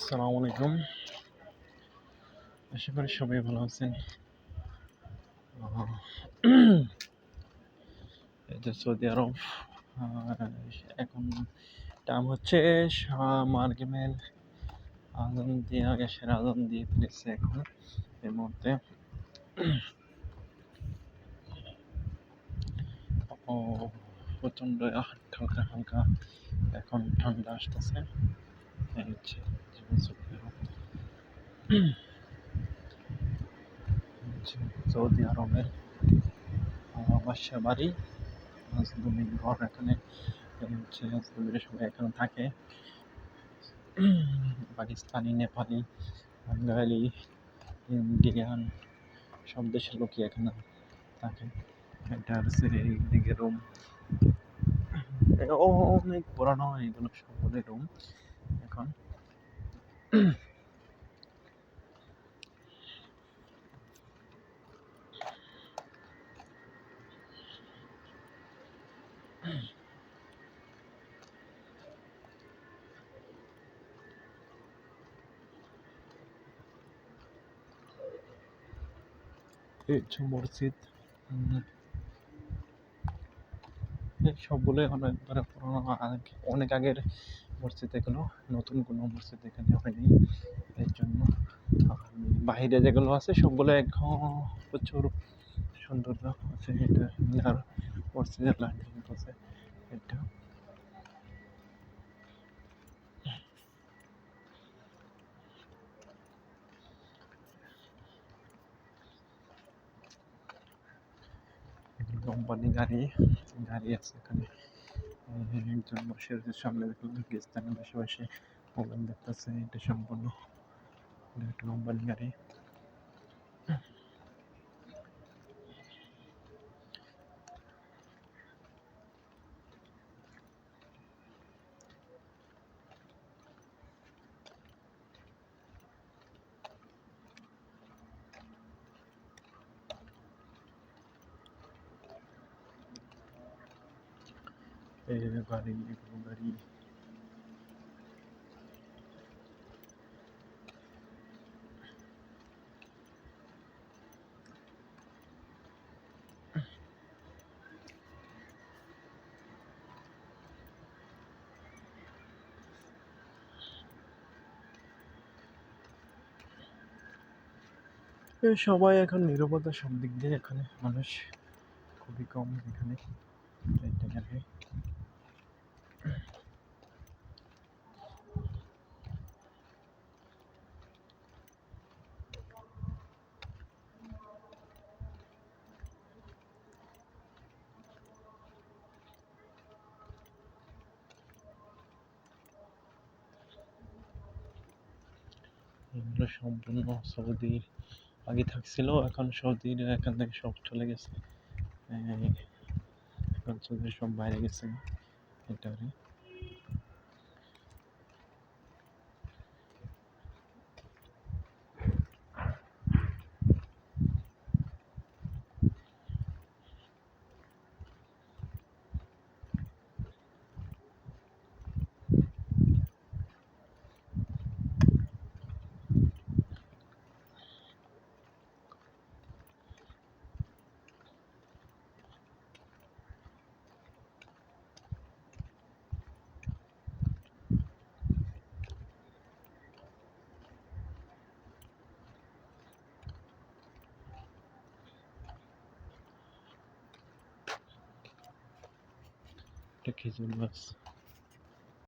আসসালামু আলাইকুম। আশা করি সবাই ভালো আছেন। সৌদি আরব এখন টাইম হচ্ছে মার্গেমের আজান দিয়ে, গ্যাসের আজান দিয়ে ফেলেছে এখন এই মুহূর্তে। ও, প্রচণ্ড হালকা হালকা এখন ঠান্ডা আসতেছে। হচ্ছে সৌদি আরবের বাসা বাড়ি মাজলুমিন ঘর এখানে হচ্ছে মাজলুমিরা সবাই এখানে থাকে। পাকিস্তানি, নেপালি, বাঙালি, ইন্ডিয়ান, সব দেশের লোকই এখানে থাকে। এটা হচ্ছে দিকে রুম অনেক পুরানো এগুলো সবগুলো রুম এখন। মসজিদ সবগুলোই অনেকবারে পুরোনো অনেক আগের মসজিদ এগুলো নতুন কোনো মসজিদ এখানে হয়নি। এর জন্য আর বাইরে যেগুলো আছে, সবগুলো এখন প্রচুর সৌন্দর্য আছে। এটা মিনার মসজিদের লাইটিং আছে এটা। কোম্পানি গাড়ি গাড়ি আছে এখানে। একজন বসে রয়েছে সামনে দেখলাম গেস্তানের বসে মোবাইল দেখতেছে এটা সম্পূর্ণ একটা কোম্পানি গাড়ি সবাই এখন নিরাপত্তা সব দিক দিয়ে এখানে মানুষ খুবই কম এখানে। এগুলো সম্পূর্ণ সৌদির আগে থাকছিল, এখন সৌদির এখান থেকে সব চলে গেছে। এখন সৌদির সব বাইরে গেছে। ಹೇಳ್ತೇವ್ರಿ এটা খেজুর গাছ